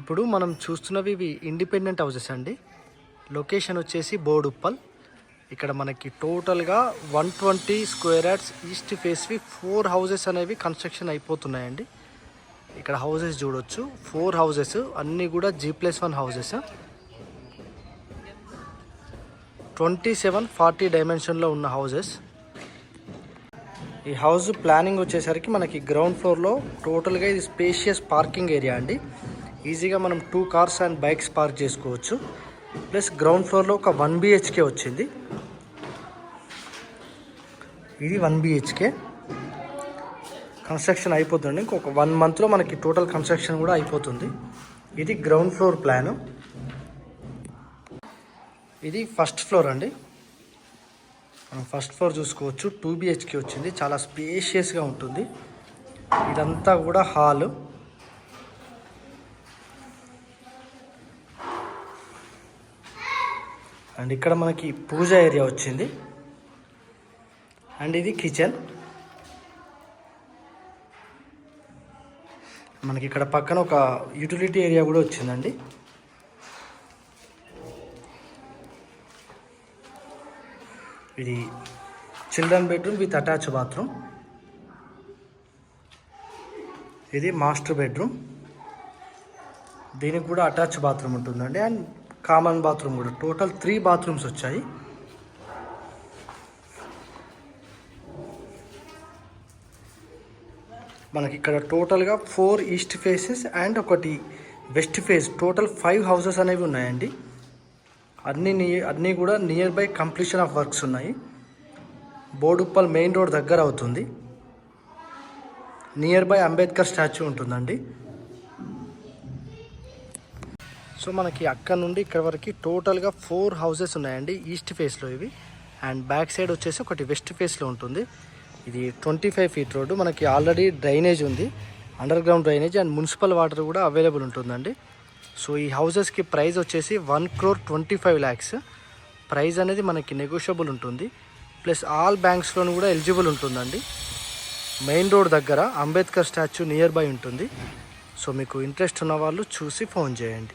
ఇప్పుడు మనం చూస్తున్నవి ఇవి ఇండిపెండెంట్ హౌసెస్ అండి. లొకేషన్ వచ్చేసి బోడుప్పల్. ఇక్కడ మనకి టోటల్గా one twenty square yards east ఫేస్వి four houses అనేవి కన్స్ట్రక్షన్ అయిపోతున్నాయండి. ఇక్కడ హౌసెస్ చూడొచ్చు. ఫోర్ హౌసెస్ అన్నీ కూడా G plus one houses. Twenty seven forty డైమెన్షన్లో ఉన్న హౌసెస్. ఈ హౌస్ ప్లానింగ్ వచ్చేసరికి మనకి గ్రౌండ్ ఫ్లోర్లో టోటల్గా ఇది స్పేషియస్ పార్కింగ్ ఏరియా అండి. ఈజీగా మనం two cars and bikes park చేసుకోవచ్చు. ప్లస్ గ్రౌండ్ ఫ్లోర్లో ఒక వన్ బిహెచ్కే వచ్చింది. ఇది వన్ బిహెచ్కే కన్స్ట్రక్షన్ అయిపోతుంది ఇంకొక వన్ మంత్లో మనకి టోటల్ కన్స్ట్రక్షన్ కూడా అయిపోతుంది. ఇది గ్రౌండ్ ఫ్లోర్ ప్లాను ఇది ఫస్ట్ ఫ్లోర్ అండి. మనం ఫస్ట్ ఫ్లోర్ చూసుకోవచ్చు. టూ బిహెచ్కే వచ్చింది. చాలా స్పేషియస్గా ఉంటుంది. ఇదంతా కూడా హాలు అండ్ ఇక్కడ మనకి పూజ ఏరియా వచ్చింది. అండ్ ఇది కిచెన్. మనకి ఇక్కడ పక్కన ఒక యూటిలిటీ ఏరియా కూడా వచ్చిందండి. ఇది children bedroom with attach bathroom. ఇది మాస్టర్ బెడ్రూమ్. దీనికి కూడా అటాచ్ బాత్రూమ్ ఉంటుందండి. అండ్ కామన్ బాత్రూమ్ కూడా. టోటల్ త్రీ బాత్రూమ్స్ వచ్చాయి. మనకి ఇక్కడ టోటల్గా ఫోర్ ఈస్ట్ ఫేసెస్ అండ్ ఒకటి west face total five houses అనేవి ఉన్నాయండి. అన్ని నియ- అన్నీ కూడా near by completion of works ఉన్నాయి. బోడుప్పల్ మెయిన్ రోడ్ దగ్గర అవుతుంది. నియర్ బై అంబేద్కర్ స్టాచ్యూ ఉంటుందండి. సో మనకి అక్కడ నుండి ఇక్కడ వరకు టోటల్గా ఫోర్ హౌసెస్ ఉన్నాయండి ఈస్ట్ ఫేస్లో ఇవి. అండ్ బ్యాక్ సైడ్ వచ్చేసి ఒకటి వెస్ట్ ఫేస్లో ఉంటుంది. ఇది ట్వంటీ ఫైవ్ ఫీట్ రోడ్డు. మనకి ఆల్రెడీ డ్రైనేజ్ ఉంది. Under ground drainage and municipal water కూడా అవైలబుల్ ఉంటుందండి. సో ఈ హౌజెస్కి ప్రైస్ వచ్చేసి one crore twenty five lakhs. Price అనేది మనకి నెగోషియబుల్ ఉంటుంది. ప్లస్ ఆల్ బ్యాంక్స్లోనూ కూడా ఎలిజిబుల్ ఉంటుందండి. మెయిన్ రోడ్ దగ్గర అంబేద్కర్ స్టాచ్యూ నియర్ బై ఉంటుంది. సో మీకు ఇంట్రెస్ట్ ఉన్న వాళ్ళు చూసి ఫోన్ చేయండి.